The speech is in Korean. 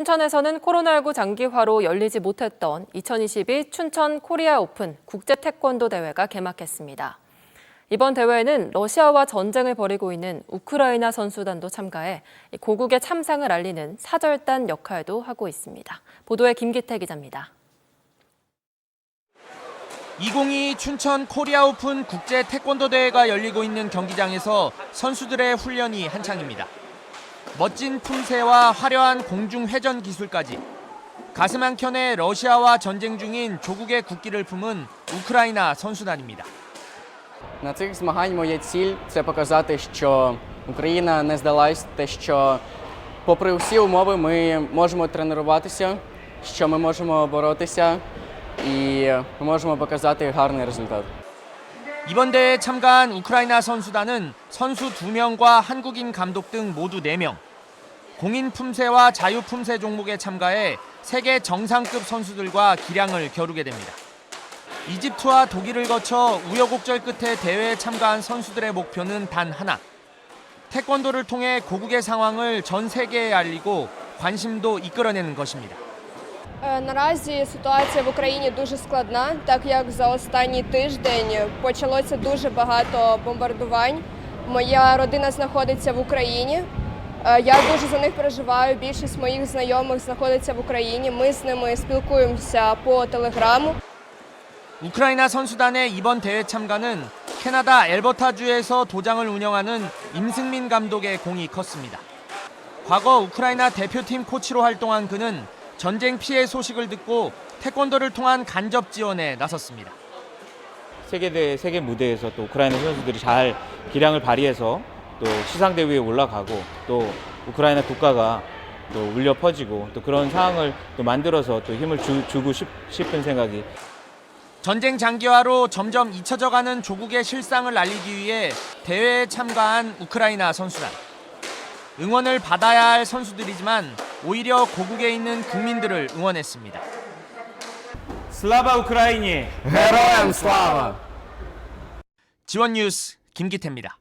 춘천에서는 코로나19 장기화로 열리지 못했던 2022 춘천 코리아 오픈 국제 태권도 대회가 개막했습니다. 이번 대회에는 러시아와 전쟁을 벌이고 있는 우크라이나 선수단도 참가해 고국의 참상을 알리는 사절단 역할도 하고 있습니다. 보도에 김기태 기자입니다. 2022 춘천 코리아 오픈 국제 태권도 대회가 열리고 있는 경기장에서 선수들의 훈련이 한창입니다. 멋진 품새와 화려한 공중 회전 기술까지 가슴 한켠에 러시아와 전쟁 중인 조국의 국기를 품은 우크라이나 선수단입니다. На цих змагань моя ціль це показати, що Україна не здалась, те, що попри всі умови ми можемо тренуватися, що ми можемо боротися і ми можемо показати гарний результат. 이번 대회에 참가한 우크라이나 선수단은 선수 2명과 한국인 감독 등 모두 4명. 공인 품새와 자유 품새 종목에 참가해 세계 정상급 선수들과 기량을 겨루게 됩니다. 이집트와 독일을 거쳐 우여곡절 끝에 대회에 참가한 선수들의 목표는 단 하나. 태권도를 통해 고국의 상황을 전 세계에 알리고 관심도 이끌어내는 것입니다. Е, Наразі ситуація в Україні дуже складна, так як за останній тиждень почалося дуже багато бомбардувань. Моя родина знаходиться в Україні. Е, Я дуже за них переживаю. Більшість моїх знайомих знаходиться в Україні. Ми з ними спілкуємося по телеграму. 우크라이나 선수단의 이번 대회 참가는 캐나다 엘버타주에서 도장을 운영하는 임승민 감독의 공이 컸습니다. 과거 우크라이나 대표팀 코치로 활동한 그는 전쟁 피해 소식을 듣고 태권도를 통한 간접 지원에 나섰습니다. 세계대 세계 무대에서 또 우크라이나 선수들이 잘 기량을 발휘해서 또 시상대 위에 올라가고 또 우크라이나 국가가 또 울려 퍼지고 또 그런 상황을 또 만들어서 또 힘을 주, 주고 싶, 싶은 생각이 전쟁 장기화로 점점 잊혀져가는 조국의 실상을 알리기 위해 대회에 참가한 우크라이나 선수단. 응원을 받아야 할 선수들이지만 오히려 고국에 있는 국민들을 응원했습니다. 슬라바 우크라이니 헤로엠 슬라바 지원 뉴스 김기태입니다.